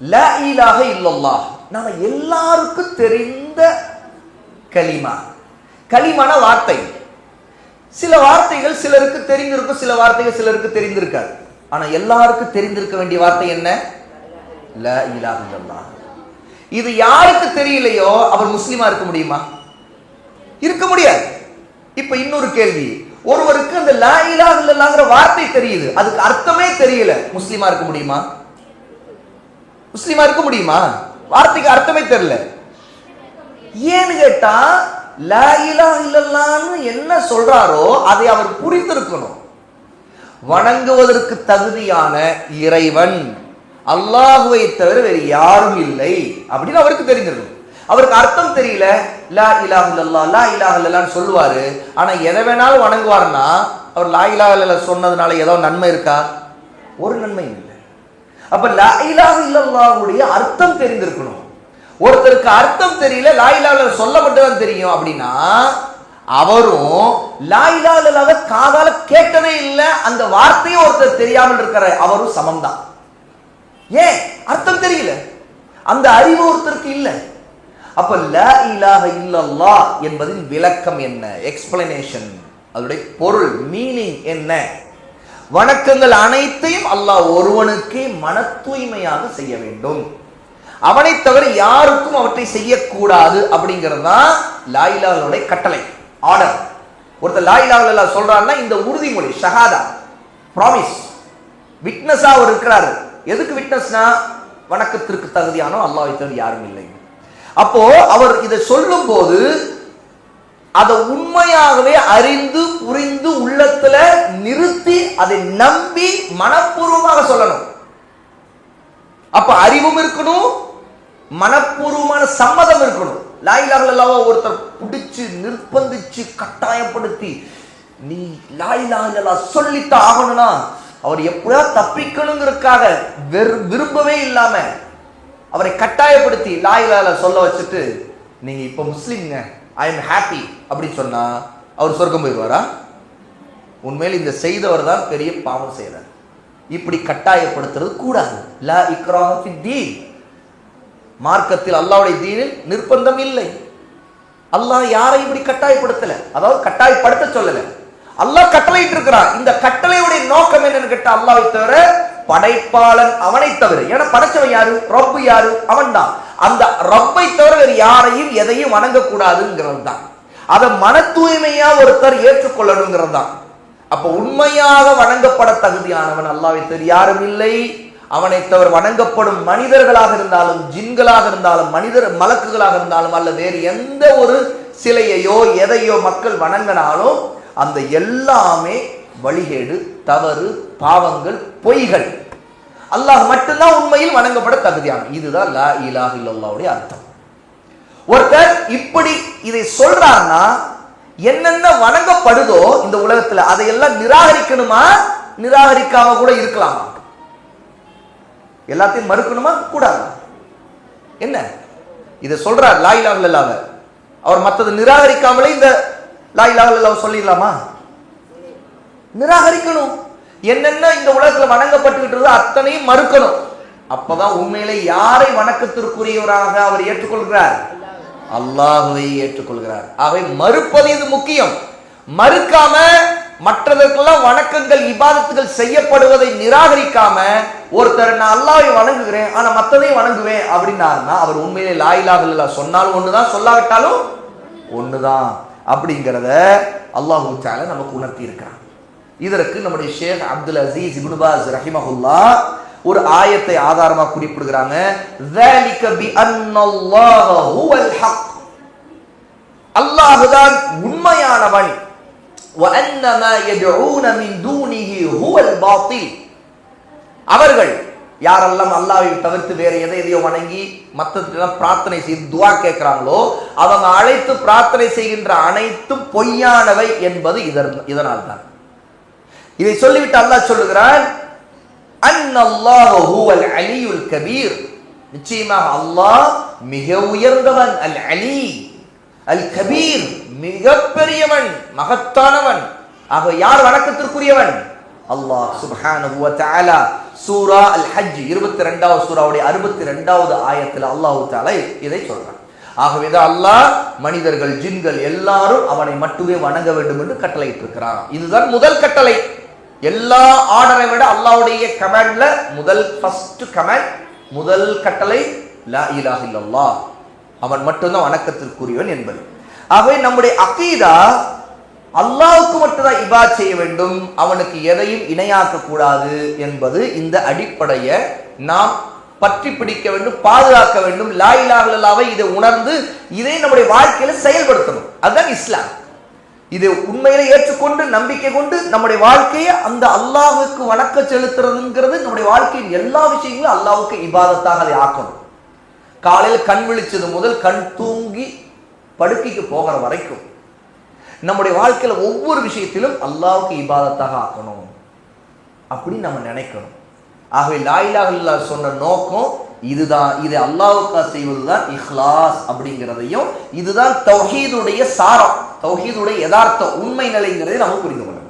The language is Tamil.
லா இலாஹ இல்லல்லாஹ். நம்ம எல்லாருக்கும் தெரிந்த கலிமா கலிமான வார்த்தை. சில வார்த்தைகள் சிலருக்கு தெரிந்திருக்கும் சில வார்த்தைகள் சிலருக்கு தெரிந்திருக்காது. ஆனா எல்லாருக்கும் தெரிந்திருக்க வேண்டிய வார்த்தை என்ன? லா இலாஹ இல்லல்லாஹ். இது யாருக்கு தெரியலையோ அவர் முஸ்லீமா இருக்க முடியுமா? இருக்க முடியாது. இப்ப இன்னொரு கேள்வி. ஒருவருக்கு அந்த லா இலாஹ இல்லல்லாஹ்ங்கிற வார்த்தை தெரியுது. அதுக்கு அர்த்தமே தெரியல. முஸ்லீமா இருக்க முடியுமா? முஸ்லீமா இருக்க முடியுமா? வார்த்தைக்கு அர்த்தமே தெரியல. ஏன்னு கேட்டா லா இல்லல்லான்னு என்ன சொல்றாரோ அதை அவர் புரிந்திருக்கணும். வணங்குவதற்கு தகுதியான இறைவன். அல்லாஹுவை தவிர வேறு யாரும் இல்லை அப்படின்னு அவருக்கு தெரிஞ்சிருக்கும் அவருக்கு அர்த்தம் தெரியல. லா இலா இல்லல்லா லா இலா இல்லல்லான்னு சொல்லுவாரு. ஆனா எதை வேணாலும் வணங்குவார்னா அவர் லா இலா இல்ல சொன்னதுனால ஏதோ நன்மை இருக்கா? ஒரு நன்மையும் இல்லை. அப்ப லா இலாஹ அர்த்தம் தெரிந்திருக்கணும். ஒருத்தருக்கு அர்த்தம் தெரியல லா சொல்லப்பட்டுதான் தெரியும் அப்படின்னா அவரும் லா காதால கேட்டதே இல்லை அந்த வார்த்தையும் ஒருத்தர் தெரியாமல் இருக்கிற அவரும் சமம்தான். ஏன்? அர்த்தம் தெரியல. அந்த அறிவு ஒருத்தருக்கு இல்லை. அப்ப லா இலாஹ இல்லல்லா என்பதின் விளக்கம் என்ன? எக்ஸ்பிளனேஷன் அதனுடைய பொருள் மீனிங் என்ன? வணக்கங்கள் அனைத்தையும் அல்லாஹ் ஒருவனுக்கே மன தூய்மையாக செய்ய வேண்டும். அவனை தவிர யாருக்கும் அவற்றை செய்யக்கூடாது அப்படிங்கிறது தான் லாயிலாவுடைய கட்டளை ஆர்டர் ஒருத்தர் லாயிலாவில் சொல்றாருன்னா இந்த உறுதிமொழி ஷஹாதா ப்ராமிஸ் விட்னஸா அவர் இருக்கிறாரு. எதுக்கு விட்னஸ்னா வணக்கத்திற்கு தகுதியானோ அல்லாஹ்வை தவிர யாரும் இல்லை. அப்போ அவர் இதை சொல்லும் போது அதை உண்மையாகவே அறிந்து புரிந்து உள்ளத்துல நிறுத்தி அதை நம்பி மனப்பூர்வமாக சொல்லணும். அப்ப அறிவும் இருக்கணும் மனப்பூர்வமான சம்மதம் இருக்கணும். லாயிலாக ஒருத்தர் பிடிச்சு நிர்பந்திச்சு கட்டாயப்படுத்தி நீ லாயிலாக சொல்லித்தான் ஆகணும்னா அவர் எப்படியா தப்பிக்கணுங்கிறதுக்காக வெறு விரும்பவே இல்லாம அவரை கட்டாயப்படுத்தி லாயிலால சொல்ல வச்சுட்டு நீங்க இப்ப முஸ்லீம்ங்க ஐ எம் ஹாப்பி அப்படின்னு சொன்னா அவர் சொர்க்கம் போயிடுவாரா? உண்மையில் இந்த செய்தவர் தான் பெரிய பாவம் செய்கிறார் இப்படி கட்டாயப்படுத்துறது கூடாது. லா இக்ராஹ தீன். மார்க்கத்தில் அல்லாவுடைய தீனில் நிர்பந்தம் இல்லை. அல்லாஹ் யாரை இப்படி கட்டாயப்படுத்தல? அதாவது கட்டாயப்படுத்த சொல்லல. அல்லாஹ் கட்டளையிட்டு இருக்கிறான் இந்த கட்டளையுடைய நோக்கம் என்னன்னு கேட்டா அல்லாவை தவிர படைப்பாளன் அவனை தவிர. ஏன்னா படைச்சவன் யாரு? ரப்பு யாரு? அவன் தான் அந்த ரப்பை தவிர வேறு யாரையும் எதையும் வணங்கக்கூடாதுங்கிறது தான் அதை மன தூய்மையா ஒருத்தர் ஏற்றுக்கொள்ளணுங்கிறது தான் அப்ப உண்மையாக வணங்கப்பட தகுதியானவன் அல்லாவை தவிர யாரும் இல்லை. அவனை தவிர வணங்கப்படும் மனிதர்களாக இருந்தாலும் ஜின்களாக இருந்தாலும் மனிதர் மலக்குகளாக இருந்தாலும் அல்ல வேறு எந்த ஒரு சிலையையோ எதையோ மக்கள் வணங்கினாலும் அந்த எல்லாமே வழிகேடு தவறு பாவங்கள் பொய்கள். அல்லாஹ் மட்டும்தான் உண்மையில் வணங்கப்பட தகுதியான. இதுதான் லா இலாஹ இல்லல்லாஹ்வுடைய அர்த்தம். ஒருத்தர் இப்படி இதை சொல்றாருன்னா என்னென்ன வணங்கப்படுதோ இந்த உலகத்துல அதையெல்லாம் நிராகரிக்கணுமா? நிராகரிக்காம கூட இருக்கலாமா? எல்லாத்தையும் மறுக்கணுமா? கூடாது? என்ன? இதை சொல்றார் லா இலாஹ அவர் மற்றது நிராகரிக்காமலே இந்த லா இலாஹ சொல்லிடலாமா? நிராகரிக்கணும். என்னென்ன இந்த உலகத்தில் வணங்கப்பட்டுக்கிட்டு அத்தனையும் மறுக்கணும். அப்பதான் உண்மையிலே யாரை வணக்கத்திற்குரியவராக அவர் ஏற்றுக்கொள்கிறார்? அல்லாஹுவை ஏற்றுக்கொள்கிறார். அவை மறுப்பது இது முக்கியம்? மறுக்காம மற்றதற்கெல்லாம் வணக்கங்கள் இபாதத்துகள் செய்யப்படுவதை நிராகரிக்காம ஒருத்தர் நான் அல்லாவை வணங்குகிறேன் ஆனா மத்ததையும் வணங்குவேன் அப்படின்னாருன்னா அவர் உண்மையிலே லாயிலாக இல்ல சொன்னாலும் ஒண்ணுதான் சொல்லாவிட்டாலும் ஒண்ணுதான். அப்படிங்கிறத அல்லாஹு நமக்கு உணர்த்தி இருக்கிறான் இதற்கு நம்முடைய ஷேக் அப்துல் அசீஸ் இபுனுபாஸ் ரஹிமஹுல்லா ஒரு ஆயத்தை ஆதாரமாக குறிப்பிடுகிறாங்க. அல்லாஹுதான் உண்மையானவன். அவர்கள் யாரெல்லாம் அல்லாவை தவிர்த்து வேற எதை எதையோ வணங்கி மற்றெல்லாம் பிரார்த்தனை செய்து துவா கேட்கிறாங்களோ அவங்க அழைத்து பிரார்த்தனை செய்கின்ற அனைத்தும் பொய்யானவை என்பது இதனால் தான் இதை சொல்லிவிட்டு அல்லாஹ் சொல்லுகிறான் அலியுல் கபீர். நிச்சயமாக அல்லாஹ் மிக உயர்ந்தவன் அல் அலி அல் கபீர் மிக பெரியவன் மகத்தானவன். ஆக யார் வணக்கத்திற்குரியவன்? அல்லாஹ் சுப்ஹானஹு தஆலா சூரா அல் ஹஜ் 22வது சூராவுடைய 62வது ஆயத்தில் அல்லாஹ் தாலா இதை சொல்றான். ஆகவேதான் அல்லாஹ் மனிதர்கள் ஜின்கள் எல்லாரும் அவனை மட்டுமே வணங்க வேண்டும் என்று கட்டளையிட்டிருக்கிறான். இதுதான் முதல் கட்டளை. எல்லா ஆர்டரை விட அல்லாவுடைய கமாண்ட்ல முதல் ஃபர்ஸ்ட் கமாண்ட் முதல் கட்டளை லா இலாஹ இல்லல்லாஹ். அவன் மட்டும்தான் வணக்கத்திற்குரியவன் என்பது. ஆகவே நம்முடைய அகீதா அல்லாவுக்கு மட்டும்தான் இபா செய்ய வேண்டும் அவனுக்கு எதையும் இணையாக்க கூடாது என்பது இந்த அடிப்படையை நாம் பற்றி பிடிக்க வேண்டும் பாதுகாக்க வேண்டும். லா இலாஹ இதை உணர்ந்து இதை நம்முடைய வாழ்க்கையில செயல்படுத்தணும். அதுதான் இஸ்லாம். இது உண்மையில ஏற்றுக்கொண்டு நம்பிக்கை கொண்டு நம்முடைய வாழ்க்கையை அந்த அல்லாஹுக்கு வணக்க செலுத்துறதுங்கிறது நம்முடைய வாழ்க்கையின் எல்லா விஷயங்களும் அல்லாவுக்கு இபாதத்தாக அதை ஆக்கணும். காலையில் கண் விழிச்சது முதல் கண் தூங்கி படுக்கைக்கு போகிற வரைக்கும் நம்முடைய வாழ்க்கையில் ஒவ்வொரு விஷயத்திலும் அல்லாவுக்கு இபாதத்தாக ஆக்கணும். அப்படின்னு நம்ம நினைக்கணும். ஆகவே லாயிலாக சொன்ன நோக்கம் இதுதான் இது அல்லாஹ்வுக்கா செய்வதுதான் இஹ்லாஸ் அப்படிங்கிறதையும் இதுதான் தௌஹீதுடைய சாரம். தௌஹீதுடைய யதார்த்த உண்மை நிலைங்கிறதை நம்ம புரிந்து கொள்ளணும்.